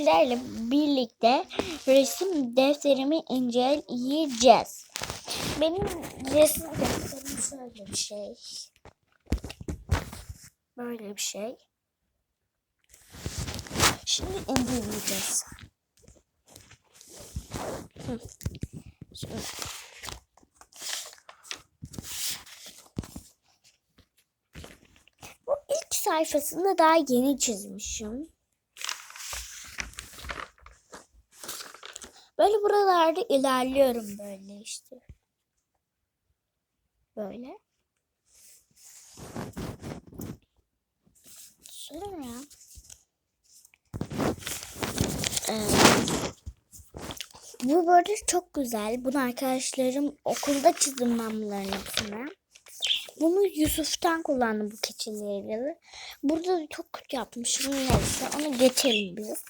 sizlerle birlikte resim defterimi inceleyeceğiz. Benim resim defterim şöyle bir şey. Böyle bir şey. Şimdi inceleyeceğiz. Şimdi. Bu ilk sayfasında daha yeni çizmişim. Böyle buralarda ilerliyorum böyle işte. Böyle. Sonra eee, bu böyle çok güzel. Bunu arkadaşlarım okulda çizdim ben. Bunu Yusuf'tan kullandım bu keçileri. Burada da çok kötü yapmışım. Neyse onu geçelim biz.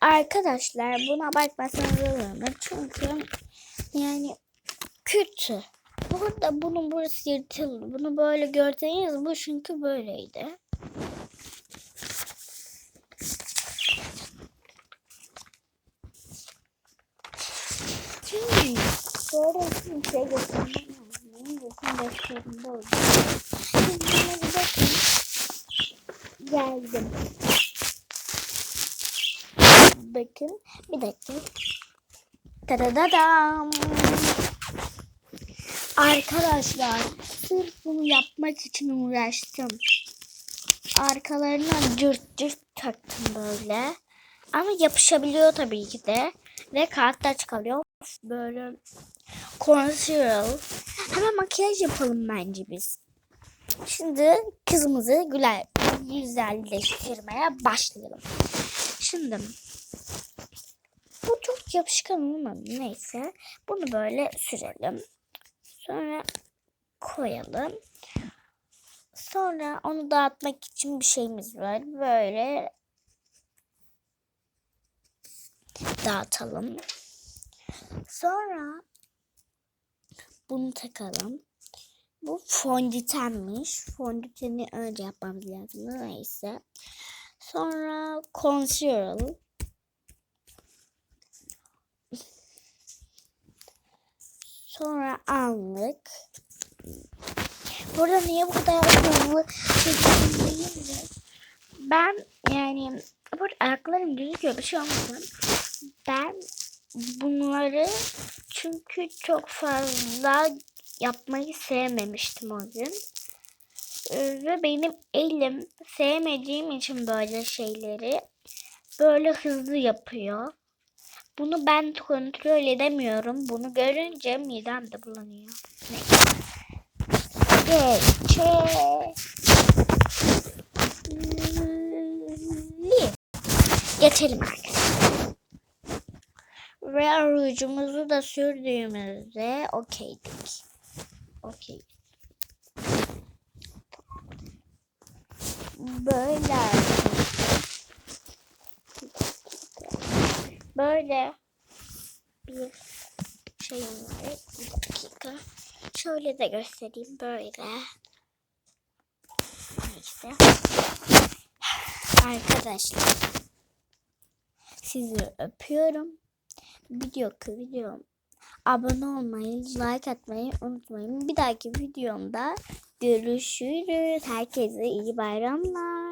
Arkadaşlar buna bakmasanız olur mu? Çünkü yani kötü. Burada bunun burası yırtıldı. Bunu böyle görseniz bu çünkü böyleydi. Hmm. Sonra bir şey göstermem lazım. Siz buna bir bakın. Geldim. Bakın. Bir dakika. Tadadadam. Arkadaşlar sırf bunu yapmak için uğraştım. Arkalarına cırt cırt taktım böyle. Ama yapışabiliyor tabii ki de. Ve kağıtlar çıkarıyor. Böyle concealer. Hemen makyaj yapalım bence biz. Şimdi kızımızı güzel, güzelleştirmeye başlayalım. Şimdi bu çok yapışkan olmadı. Neyse. Bunu böyle sürelim. Sonra koyalım. Sonra onu dağıtmak için bir şeyimiz var. Böyle dağıtalım. Sonra bunu takalım. Bu fondötenmiş. Fondöteni önce yapmamız lazım. Neyse. Sonra concealer. Sonra allık. Burada niye bu kadar hızlı mi? Ben yani burada ayaklarım gözüküyor bir şey olmasın. Ben bunları çünkü çok fazla yapmayı sevmemiştim o gün. Ee, Ve benim elim sevmediğim için böyle şeyleri böyle hızlı yapıyor. Bunu ben kontrol edemiyorum. Bunu görünce midem de bulanıyor. Geçelim. Geçelim arkadaşlar. Ve rujumuzu da sürdüğümüzde okeydik. Okey. Böyle böyle bir şey var. Bir dakika. Şöyle de göstereyim böyle. Neyse. Arkadaşlar. Sizi öpüyorum. Video videom abone olmayı, like atmayı unutmayın. Bir dahaki videomda görüşürüz. Herkese iyi bayramlar.